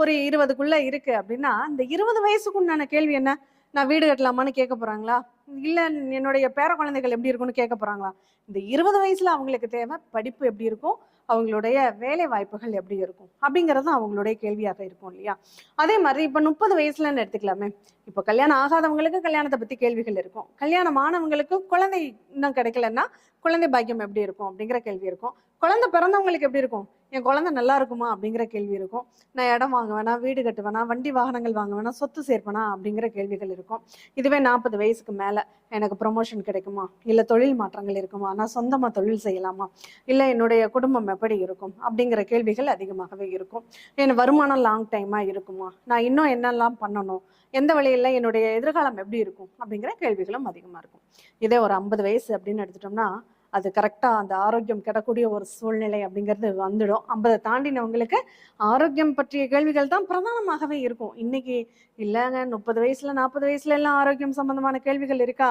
ஒரு இருபதுக்குள்ள இருக்கு அப்படின்னா இந்த இருபது வயசுக்குண்டான கேள்வி என்ன? நான் வீடு கட்டலாமான்னு கேட்க போறாங்களா? இல்ல என்னுடைய பேர குழந்தைகள் எப்படி இருக்கும்னு கேட்க போறாங்களா? இந்த இருபது வயசுல அவங்களுக்கு தேவை படிப்பு எப்படி இருக்கும்? அவங்களுடைய வேலை வாய்ப்புகள் எப்படி இருக்கும்? அப்படிங்கிறது அவங்களுடைய கேள்வியாக இருக்கும் இல்லையா? அதே மாதிரி இப்ப முப்பது வயசுலன்னு எடுத்துக்கலாமே. இப்போ கல்யாணம் ஆகாதவங்களுக்கு கல்யாணத்தை பத்தி கேள்விகள் இருக்கும். கல்யாணம் ஆனவங்களுக்கு குழந்தை இன்னும் கிடைக்கலன்னா குழந்தை பாக்கியம் எப்படி இருக்கும் அப்படிங்கிற கேள்வி இருக்கும். குழந்தை பிறந்தவங்களுக்கு எப்படி இருக்கும்? என் குழந்தை நல்லா இருக்குமா? அப்படிங்கிற கேள்வி இருக்கும். நான் இடம் வாங்க வேணாம் வீடு கட்டுவேனா? வண்டி வாகனங்கள் வாங்குவேனா? சொத்து சேர்ப்பேனா? அப்படிங்கிற கேள்விகள் இருக்கும். இதுவே நாற்பது வயசுக்கு மேலே எனக்கு ப்ரொமோஷன் கிடைக்குமா? இல்லை தொழில் மாற்றங்கள் இருக்குமா? நான் சொந்தமாக தொழில் செய்யலாமா? இல்லை என்னுடைய குடும்பம் எப்படி இருக்கும்? அப்படிங்கிற கேள்விகள் அதிகமாகவே இருக்கும். என் வருமானம் லாங் டைமாக இருக்குமா? நான் இன்னும் என்னெல்லாம் பண்ணணும்? எந்த வழியில் என்னுடைய எதிர்காலம் எப்படி இருக்கும்? அப்படிங்கிற கேள்விகளும் அதிகமாக இருக்கும். இதே ஒரு ஐம்பது வயசு அப்படின்னு எடுத்துட்டோம்னா அது கரெக்டா அந்த ஆரோக்கியம் கிடக்கூடிய ஒரு சூழ்நிலை அப்படிங்கிறது வந்துடும். ஐம்பதை தாண்டினவங்களுக்கு ஆரோக்கியம் பற்றிய கேள்விகள் தான் பிரதானமாகவே இருக்கும். இன்னைக்கு இல்லைங்க முப்பது வயசுல நாற்பது வயசுல எல்லாம் ஆரோக்கியம் சம்பந்தமான கேள்விகள் இருக்கா?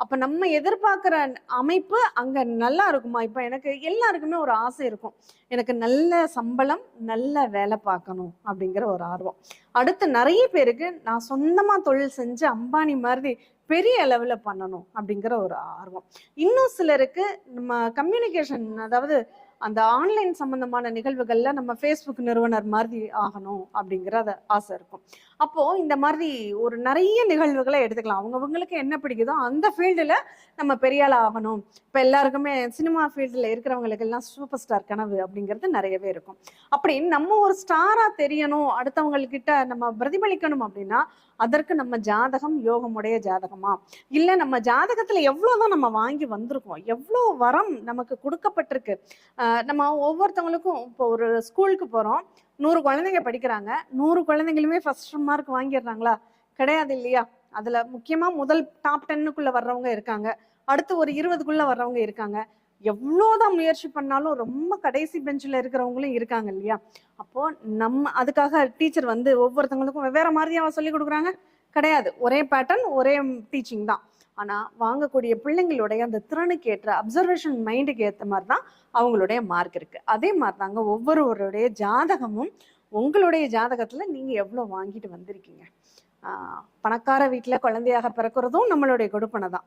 அப்ப நம்ம எதிர்பார்க்கிற அமைப்பு அங்க நல்லா இருக்குமா? இப்ப எனக்கு எல்லாருக்குமே ஒரு ஆசை இருக்கும். எனக்கு நல்ல சம்பளம் நல்ல வேலை பார்க்கணும் அப்படிங்கிற ஒரு ஆர்வம். அடுத்து நிறைய பேருக்கு நான் சொந்தமா தொழில் செஞ்சு அம்பானி மாதிரி பெரிய அளவுல பண்ணணும் அப்படிங்கிற ஒரு ஆர்வம். இன்னும் சிலருக்கு நம்ம கம்யூனிகேஷன் அதாவது அந்த ஆன்லைன் சம்பந்தமான நிகழ்வுகள்ல நம்ம ஃபேஸ்புக் நிறுவனர் மாதிரி ஆகணும் அப்படிங்கிற ஆசை இருக்கும். அப்போ இந்த மாதிரி ஒரு நிறைய நிகழ்வுகளை எடுத்துக்கலாம். அவங்கவுங்களுக்கு என்ன பிடிக்குதோ அந்த ஃபீல்டுல நம்ம பெரிய ஆகணும். இப்ப எல்லாருக்குமே சினிமா ஃபீல்டுல இருக்கிறவங்களுக்கு எல்லாம் சூப்பர் ஸ்டார் கனவு அப்படிங்கிறது நிறையவே இருக்கும். அப்படின்னு நம்ம ஒரு ஸ்டாரா தெரியணும் அடுத்தவங்கக்கிட்ட நம்ம பிரதிபலிக்கணும் அப்படின்னா அதற்கு நம்ம ஜாதகம் யோகமுடைய ஜாதகமா? இல்லை நம்ம ஜாதகத்தில் எவ்வளோதான் நம்ம வாங்கி வந்திருக்கோம் எவ்வளோ வரம் நமக்கு கொடுக்கப்பட்டிருக்கு. நம்ம ஒவ்வொருத்தவங்களுக்கும் இப்போ ஒரு ஸ்கூலுக்கு போகிறோம் நூறு குழந்தைங்க படிக்கிறாங்க. நூறு குழந்தைங்களுமே ஃபர்ஸ்ட் மார்க் வாங்கிடுறாங்களா? கிடையாது இல்லையா? அதுல முக்கியமா முதல் டாப் டென்னுக்குள்ள வர்றவங்க இருக்காங்க. அடுத்து ஒரு இருபதுக்குள்ள வர்றவங்க இருக்காங்க. எவ்வளோதான் முயற்சி பண்ணாலும் ரொம்ப கடைசி பெஞ்சில் இருக்கிறவங்களும் இருக்காங்க இல்லையா? அப்போ நம்ம அதுக்காக டீச்சர் வந்து ஒவ்வொருத்தவங்களுக்கும் வெவ்வேறு மாதிரியாக சொல்லி கொடுக்குறாங்க. கிடையாது. ஒரே பேட்டர்ன் ஒரே டீச்சிங் தான். ஆனால் வாங்கக்கூடிய பிள்ளைங்களுடைய அந்த திறனுக்கு ஏற்ற அப்சர்வேஷன் மைண்டுக்கு ஏற்ற மாதிரி தான் அவங்களுடைய மார்க் இருக்குது அதே மாதிரி தாங்க ஒவ்வொருவருடைய ஜாதகமும் உங்களுடைய ஜாதகத்தில் நீங்கள் எவ்வளோ வாங்கிட்டு வந்திருக்கீங்க? பணக்கார வீட்டில் குழந்தையாக பிறக்கிறதும் நம்மளுடைய கொடுப்பனை தான்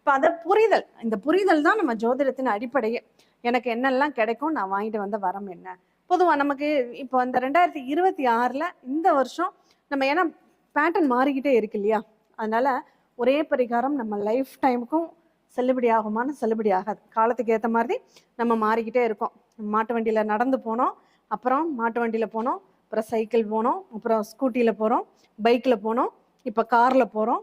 இப்போ அதை புரிதல். இந்த புரிதல் தான் நம்ம ஜோதிடத்தின் அடிப்படையே. எனக்கு என்னெல்லாம் கிடைக்கும் நான் வாங்கிட்டு வந்த வரம் என்ன? பொதுவாக நமக்கு இப்போ இந்த ரெண்டாயிரத்தி இருபத்தி ஆறில் இந்த வருஷம் நம்ம ஏன்னா பேட்டர்ன் மாறிக்கிட்டே இருக்கு இல்லையா? அதனால் ஒரே பரிகாரம் நம்ம லைஃப் டைமுக்கும் செல்லுபடி ஆகுமான்னு செல்லுபடி ஆகாது. காலத்துக்கு ஏற்ற மாதிரி நம்ம மாறிக்கிட்டே இருக்கோம். மாட்டு வண்டியில் நடந்து போனோம் அப்புறம் மாட்டு வண்டியில் போனோம் அப்புறம் சைக்கிள் போனோம் அப்புறம் ஸ்கூட்டியில் போகிறோம் பைக்கில் போனோம் இப்போ காரில் போகிறோம்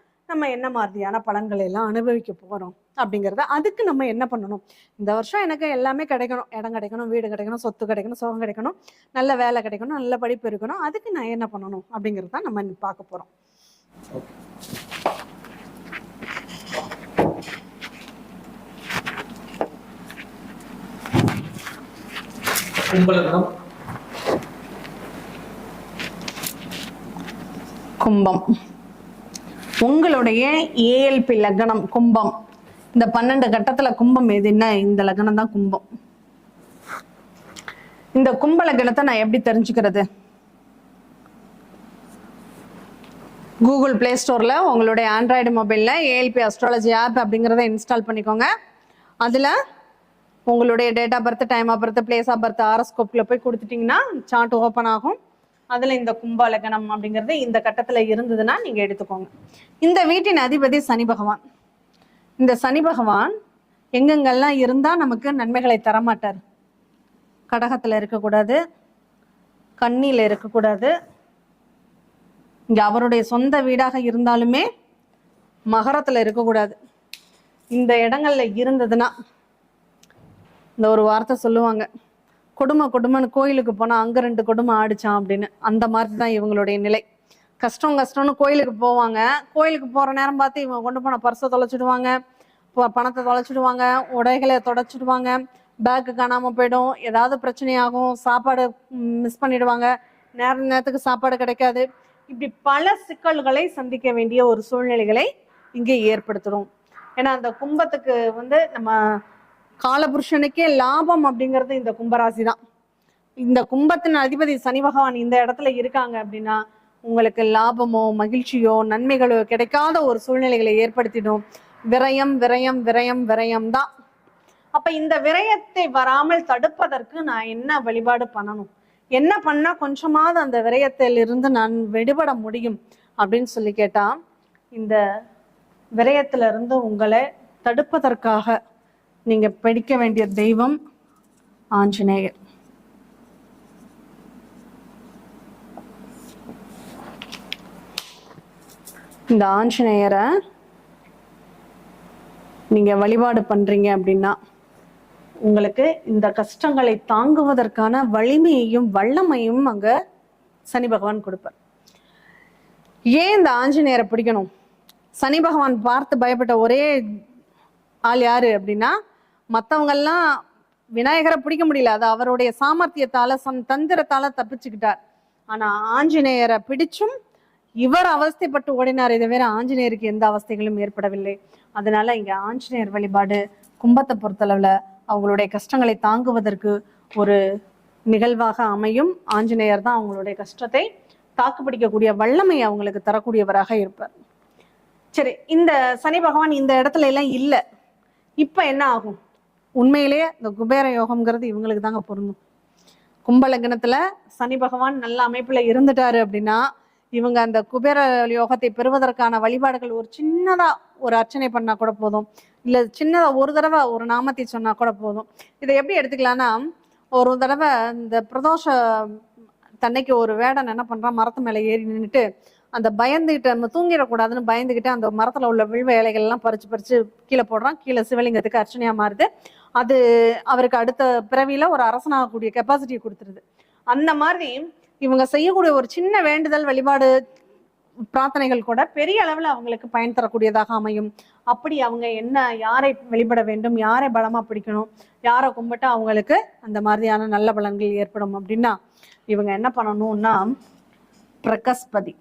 நம்ம என்ன மாதிரியான பலன்களை எல்லாம் அனுபவிக்க போறோம் அப்படிங்கிறத அதுக்கு நம்ம என்ன பண்ணணும்? இந்த வருஷம் எனக்கு எல்லாமே கிடைக்கணும். இடம் கிடைக்கணும் வீடு கிடைக்கணும் சொத்து கிடைக்கணும் சுகம் கிடைக்கணும் நல்ல வேலை கிடைக்கணும் நல்ல படிப்பு இருக்கணும். அதுக்கு நான் என்ன பண்ணணும் அப்படிங்கிறது தான் நம்ம பார்க்க கும்பலக்னம் கும்பம். உங்களுடைய ஏஎல்பி லக்னம் கும்பம். இந்த பன்னெண்டு கட்டத்துல கும்பம் எதுன்னா இந்த லக்னம் தான் கும்பம். இந்த கும்ப லக்னத்தை நான் எப்படி தெரிஞ்சுக்கிறது? கூகுள் பிளே ஸ்டோர்ல உங்களுடைய ஆண்ட்ராய்டு மொபைல்ல ஏஎல்பி அஸ்ட்ராலஜி ஆப் அப்படிங்கிறத இன்ஸ்டால் பண்ணிக்கோங்க. அதுல உங்களுடைய date of birth time of birth place of birth ஆரஸ்கோப்ல போய் கொடுத்துட்டீங்கன்னா சார்ட் ஓப்பன் ஆகும். அதுல இந்த கும்ப லக்னம் அப்படிங்கிறது இந்த கட்டத்துல இருந்ததுன்னா நீங்க எடுத்துக்கோங்க. இந்த வீட்டின் அதிபதி சனி பகவான். இந்த சனி பகவான் எங்கெங்கெல்லாம் இருந்தா நமக்கு நன்மைகளை தரமாட்டார். கடகத்துல இருக்கக்கூடாது கண்ணியில இருக்கக்கூடாது. இங்க அவருடைய சொந்த வீடாக இருந்தாலுமே மகரத்துல இருக்கக்கூடாது. இந்த இடங்கள்ல இருந்ததுன்னா இந்த ஒரு வார்த்தை சொல்லுவாங்க. கொடுமை கொடுமைன்னு கோயிலுக்கு போனால் அங்கே ரெண்டு கொடுமை ஆடிச்சான் அப்படின்னு. அந்த மாதிரி தான் இவங்களுடைய நிலை. கஷ்டம் கஷ்டம்னு கோயிலுக்கு போவாங்க. கோயிலுக்கு போகிற நேரம் பார்த்து இவங்க கொண்டு போன பர்ஸை தொலைச்சிடுவாங்க. ப- பணத்தை தொலைச்சிடுவாங்க. உடைகளை தொடச்சிடுவாங்க. பேக்கு காணாமல் போயிடும். ஏதாவது பிரச்சனையாகும். சாப்பாடு மிஸ் பண்ணிடுவாங்க. நேர நேரத்துக்கு சாப்பாடு கிடைக்காது. இப்படி பல சிக்கல்களை சந்திக்க வேண்டிய ஒரு சூழ்நிலைகளை இங்கே ஏற்படுத்துகிறோம் ஏன்னா அந்த கும்பத்துக்கு வந்து நம்ம காலபுருஷனுக்கே லாபம் அப்படிங்கிறது இந்த கும்பராசி தான் இந்த கும்பத்தின் அதிபதி சனி பகவான் இந்த இடத்துல இருக்காங்க அப்படின்னா உங்களுக்கு லாபமோ மகிழ்ச்சியோ நன்மைகளோ கிடைக்காத ஒரு சூழ்நிலைகளை ஏற்படுத்திடும். விரயம் விரயம் விரயம் விரயம் தான். அப்ப இந்த விரயத்தை வராமல் தடுப்பதற்கு நான் என்ன வழிபாடு பண்ணணும்? என்ன பண்ணா கொஞ்சமாவது அந்த விரயத்திலிருந்து நான் விடுபட முடியும் அப்படின்னு சொல்லி கேட்டா இந்த விரயத்திலிருந்து உங்களை தடுப்பதற்காக நீங்க படிக்க வேண்டிய தெய்வம் ஆஞ்சநேயர். இந்த ஆஞ்சநேயரை நீங்க வழிபாடு பண்றீங்க அப்படின்னா உங்களுக்கு இந்த கஷ்டங்களை தாங்குவதற்கான வலிமையையும் வல்லமையும் அங்க சனி பகவான் கொடுப்பார். ஏன் இந்த ஆஞ்சநேயரை பிடிக்கணும்? சனி பகவான் பார்த்து பயப்பட்ட ஒரே ஆள் யாரு அப்படின்னா மற்றவங்கெல்லாம் விநாயகரை பிடிக்க முடியல. அது அவருடைய சாமர்த்தியத்தால சம் தந்திரத்தால தப்பிச்சுக்கிட்டார். ஆனா ஆஞ்சநேயரை பிடிச்சும் இவர் அவஸ்தைப்பட்டு ஓடினார் இதை வேற ஆஞ்சநேயருக்கு எந்த அவஸ்தைகளும் ஏற்படவில்லை. அதனால இங்க ஆஞ்சநேயர் வழிபாடு கும்பத்தை பொறுத்தளவுல அவங்களுடைய கஷ்டங்களை தாங்குவதற்கு ஒரு நிகழ்வாக அமையும். ஆஞ்சநேயர் தான் அவங்களுடைய கஷ்டத்தை தாக்கு பிடிக்கக்கூடிய வல்லமை அவங்களுக்கு தரக்கூடியவராக இருப்பார். சரி இந்த சனி பகவான் இந்த இடத்துல எல்லாம் இல்லை. இப்போ என்ன ஆகும்? உண்மையிலேயே இந்த குபேர யோகம்ங்கிறது இவங்களுக்கு தாங்க பொருந்தும். கும்பலக்னத்துல சனி பகவான் நல்ல அமைப்புல இருந்துட்டாரு அப்படின்னா இவங்க அந்த குபேர யோகத்தை பெறுவதற்கான வழிபாடுகள் ஒரு சின்னதா ஒரு அர்ச்சனை பண்ணா கூட போதும். இல்ல சின்னதா ஒரு தடவை ஒரு நாமத்தை சொன்னா கூட போதும். இதை எப்படி எடுத்துக்கலாம்னா ஒரு தடவை இந்த பிரதோஷ தன்னைக்கு ஒரு வேடன் என்ன பண்றான் மரத்து மேல ஏறி நின்னுட்டு அந்த பயந்துகிட்டு நம்ம தூங்கிடக்கூடாதுன்னு பயந்துகிட்டு அந்த மரத்துல உள்ள வில்வ இலைகள் எல்லாம் பறிச்சு பறிச்சு கீழே போடுறான். கீழே சிவலிங்கத்துக்கு அர்ச்சனையா மாறுது. அது அவருக்கு அடுத்த பிறவியில ஒரு அரசனாகக்கூடிய கெப்பாசிட்டியை கொடுத்துருது. அந்த மாதிரி இவங்க செய்யக்கூடிய ஒரு சின்ன வேண்டுதல் வழிபாடு பிரார்த்தனைகள் கூட பெரிய அளவில் அவங்களுக்கு பயன் தரக்கூடியதாக அமையும். அப்படி அவங்க என்ன யாரை வெளிப்பட வேண்டும் யாரை பலமாக பிடிக்கணும் யாரை கும்பிட்டு அவங்களுக்கு அந்த மாதிரியான நல்ல பலன்கள் ஏற்படும் அப்படின்னா இவங்க என்ன பண்ணணும்னா பிரகஸ்பதி.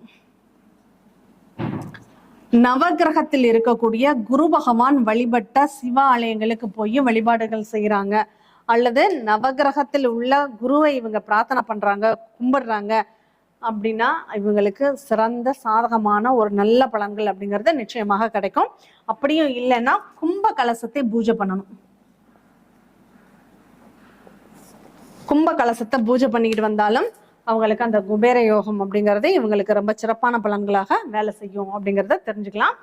நவகிரகத்தில் இருக்கக்கூடிய குரு பகவான் வழிபட்ட சிவ ஆலயங்களுக்கு போய் வழிபாடுகள் செய்யறாங்க அல்லது நவகிரகத்தில் உள்ள குருவை இவங்க பிரார்த்தனை பண்றாங்க கும்பிடுறாங்க அப்படின்னா இவங்களுக்கு சிறந்த சாதகமான ஒரு நல்ல பலன்கள் அப்படிங்கிறது நிச்சயமாக கிடைக்கும். அப்படியும் இல்லைன்னா கும்ப கலசத்தை பூஜை பண்ணணும். கும்ப கலசத்தை பூஜை பண்ணிக்கிட்டு வந்தாலும் அவங்களுக்கு அந்த குபேர யோகம் அப்படிங்கிறது இவங்களுக்கு ரொம்ப சிறப்பான பலன்களாக வேலை செய்யும் அப்படிங்கிறத தெரிஞ்சுக்கலாம்.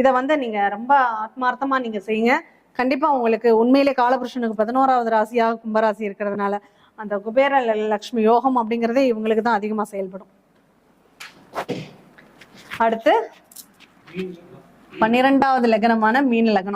இதை வந்து நீங்கள் ரொம்ப ஆத்மார்த்தமாக நீங்கள் செய்யுங்க. கண்டிப்பாக உங்களுக்கு உண்மையிலே காலபுருஷனுக்கு பதினோராவது ராசியாக கும்பராசி இருக்கிறதுனால அந்த குபேர லக்ஷ்மி யோகம் அப்படிங்கிறதே இவங்களுக்கு தான் அதிகமாக செயல்படும். அடுத்து பன்னிரெண்டாவது லக்னமான மீன் லக்னம்.